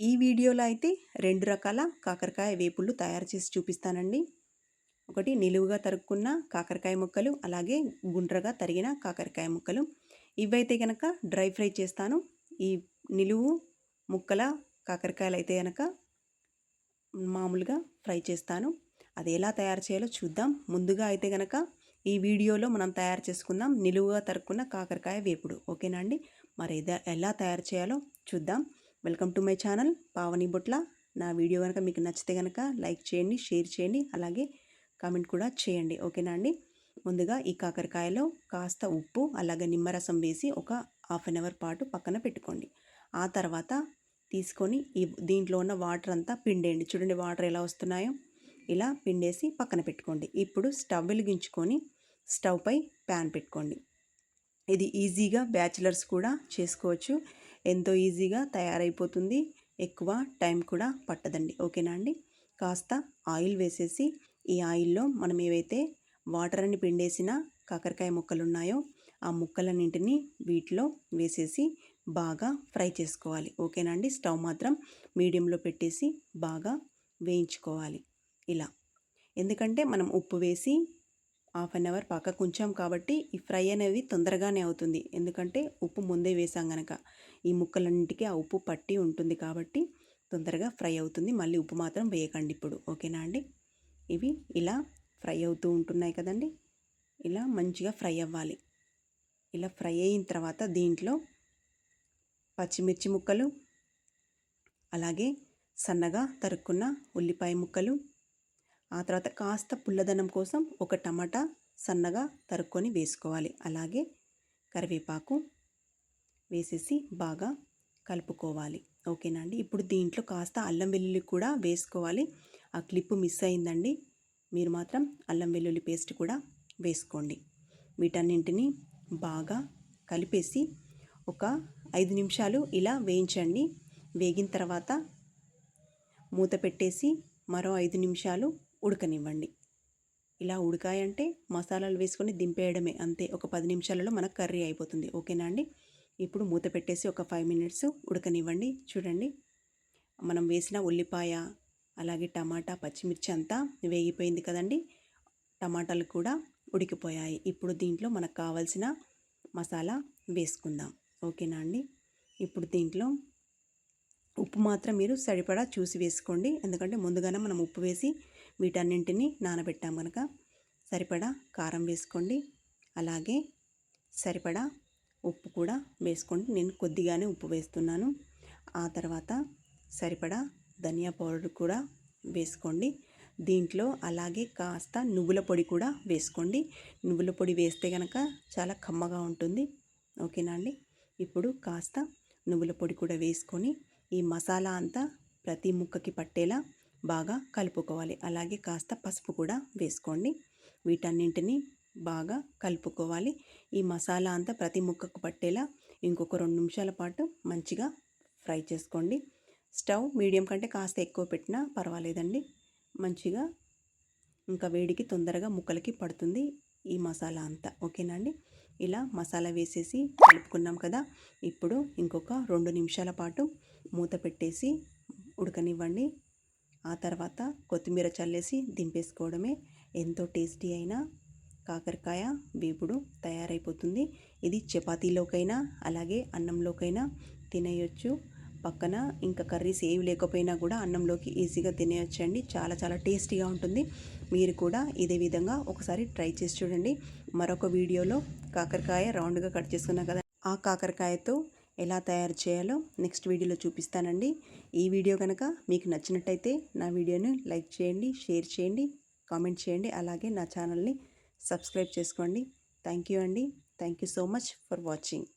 ఈ వీడియోలో అయితే రెండు రకాల కాకరకాయ వేపుళ్ళు తయారు చేసి చూపిస్తానండి. ఒకటి నిలువుగా తరుక్కున్న కాకరకాయ ముక్కలు అలాగే గుండ్రగా తరిగిన కాకరకాయ ముక్కలు. ఇవైతే కనుక డ్రై ఫ్రై చేస్తాను. ఈ నిలువు ముక్కల కాకరకాయలు అయితే కనుక మామూలుగా ఫ్రై చేస్తాను. అది ఎలా తయారు చేయాలో చూద్దాం. ముందుగా అయితే కనుక ఈ వీడియోలో మనం తయారు చేసుకుందాం నిలువుగా తరుక్కున్న కాకరకాయ వేపుడు. ఓకేనా అండి? మరి ఎలా తయారు చేయాలో చూద్దాం. Welcome to my channel Pavani Botla. నా వీడియో కనుక మీకు నచ్చితే కనుక లైక్ చేయండి షేర్ చేయండి అలాగే కామెంట్ కూడా చేయండి. ఓకేనా అండి? ముందుగా ఈ కాకరకాయలో కాస్త ఉప్పు అలాగే నిమ్మరసం వేసి ఒక హాఫ్ అన్ అవర్ పాటు పక్కన పెట్టుకోండి. ఆ తర్వాత తీసుకొని ఈ దీంట్లో ఉన్న వాటర్ అంతా పిండేయండి. చూడండి వాటర్ ఎలా వస్తున్నాయో. ఇలా పిండేసి పక్కన పెట్టుకోండి. ఇప్పుడు స్టవ్ వెలిగించుకొని స్టవ్ పై ప్యాన్ పెట్టుకోండి. ఇది ఈజీగా బ్యాచిలర్స్ కూడా చేసుకోవచ్చు. ఎంతో ఈజీగా తయారైపోతుంది. ఎక్కువ టైం కూడా పట్టదండి. ఓకేనా అండి? కాస్త ఆయిల్ వేసేసి ఈ ఆయిల్లో మనం ఏవైతే వాటర్ అని పిండేసిన కాకరకాయ ముక్కలు ఉన్నాయో ఆ ముక్కలన్నింటినీ వీటిలో వేసేసి బాగా ఫ్రై చేసుకోవాలి. ఓకేనా అండి? స్టవ్ మాత్రం మీడియంలో పెట్టేసి బాగా వేయించుకోవాలి. ఇలా. ఎందుకంటే మనం ఉప్పు వేసి హాఫ్ అన్ అవర్ పక్కకు ఉంచాం కాబట్టి ఈ ఫ్రై అనేది తొందరగానే అవుతుంది. ఎందుకంటే ఉప్పు ముందే వేసాం కనుక ఈ ముక్కలన్నింటికి ఆ ఉప్పు పట్టి ఉంటుంది కాబట్టి తొందరగా ఫ్రై అవుతుంది. మళ్ళీ ఉప్పు మాత్రం వేయకండి ఇప్పుడు. ఓకేనా అండి? ఇవి ఇలా ఫ్రై అవుతూ ఉంటున్నాయి కదండి. ఇలా మంచిగా ఫ్రై అవ్వాలి. ఇలా ఫ్రై అయిన తర్వాత దీంట్లో పచ్చిమిర్చి ముక్కలు అలాగే సన్నగా తరుక్కున్న ఉల్లిపాయ ముక్కలు ఆ తర్వాత కాస్త పుల్లదనం కోసం ఒక టమాటా సన్నగా తరుక్కొని వేసుకోవాలి. అలాగే కరివేపాకు వేసేసి బాగా కలుపుకోవాలి. ఓకేనా అండి? ఇప్పుడు దీంట్లో కాస్త అల్లం వెల్లుల్లి కూడా వేసుకోవాలి. ఆ క్లిప్ మిస్ అయిందండి. మీరు మాత్రం అల్లం వెల్లుల్లి పేస్ట్ కూడా వేసుకోండి. వీటన్నింటిని బాగా కలిపేసి ఒక ఐదు నిమిషాలు ఇలా వేయించండి. వేగిన తర్వాత మూత పెట్టేసి మరో ఐదు నిమిషాలు ఉడకనివ్వండి. ఇలా ఉడకాయంటే మసాలాలు వేసుకొని దింపేయడమే. అంతే ఒక పది నిమిషాలలో మనకు కర్రీ అయిపోతుంది. ఓకేనా అండి? ఇప్పుడు మూత పెట్టేసి ఒక ఫైవ్ మినిట్స్ ఉడకనివ్వండి. చూడండి. మనం వేసిన ఉల్లిపాయ అలాగే టమాటా పచ్చిమిర్చి అంతా వేగిపోయింది కదండి? టమాటాలు కూడా ఉడికిపోయాయి. ఇప్పుడు దీంట్లో మనకు కావాల్సిన మసాలా వేసుకుందాం. ఓకేనా అండి? ఇప్పుడు దీంట్లో ఉప్పు మాత్రం మీరు సరిపడా చూసి వేసుకోండి. ఎందుకంటే ముందుగానే మనం ఉప్పు వేసి వీటన్నింటినీ నానబెట్టాం కనుక సరిపడా కారం వేసుకోండి. అలాగే సరిపడా ఉప్పు కూడా వేసుకోండి. నేను కొద్దిగానే ఉప్పు వేస్తున్నాను. ఆ తర్వాత సరిపడా ధనియా పౌడర్ కూడా వేసుకోండి. దీంట్లో అలాగే కాస్త నువ్వుల పొడి కూడా వేసుకోండి. నువ్వుల పొడి వేస్తే కనుక చాలా కమ్మగా ఉంటుంది. ఓకేనా అండి? ఇప్పుడు కాస్త నువ్వుల పొడి కూడా వేసుకొని ఈ మసాలా అంతా ప్రతి ముక్కకి పట్టేలా బాగా కలుపుకోవాలి. అలాగే కాస్త పసుపు కూడా వేసుకోండి. వీటన్నింటినీ బాగా కలుపుకోవాలి. ఈ మసాలా అంతా ప్రతి ముక్కకు పట్టేలా ఇంకొక రెండు నిమిషాల పాటు మంచిగా ఫ్రై చేసుకోండి. స్టవ్ మీడియం కంటే కాస్త ఎక్కువ పెట్టినా పర్వాలేదండి. మంచిగా ఇంకా వేడికి తొందరగా ముక్కలకి పడుతుంది ఈ మసాలా అంతా. ఓకేనా అండి? ఇలా మసాలా వేసేసి కలుపుకున్నాం కదా. ఇప్పుడు ఇంకొక రెండు నిమిషాల పాటు మూత పెట్టేసి ఉడకనివ్వండి. ఆ తర్వాత కొత్తిమీర చల్లేసి దింపేసుకోవడమే. ఎంతో టేస్టీ అయిన కాకరకాయ వేపుడు తయారైపోతుంది. ఇది చపాతీలోకైనా అలాగే అన్నంలోకైనా తినేయొచ్చు. పక్కన ఇంకా కర్రీస్ ఏవి లేకపోయినా కూడా అన్నంలోకి ఈజీగా తినేయొచ్చండి. చాలా చాలా టేస్టీగా ఉంటుంది. మీరు కూడా ఇదే విధంగా ఒకసారి ట్రై చేసి చూడండి. మరొక వీడియోలో కాకరకాయ రౌండ్గా కట్ చేసుకున్నా కదా. ఆ కాకరకాయతో ఎలా తయారు చేయాలో నెక్స్ట్ వీడియోలో చూపిస్తానండి. ఈ వీడియో కనుక మీకు నచ్చినట్టయితే నా వీడియోని లైక్ చేయండి షేర్ చేయండి కామెంట్ చేయండి అలాగే నా ఛానల్ని సబ్స్క్రైబ్ చేసుకోండి. థ్యాంక్ యూ అండి. Thank you so much for watching.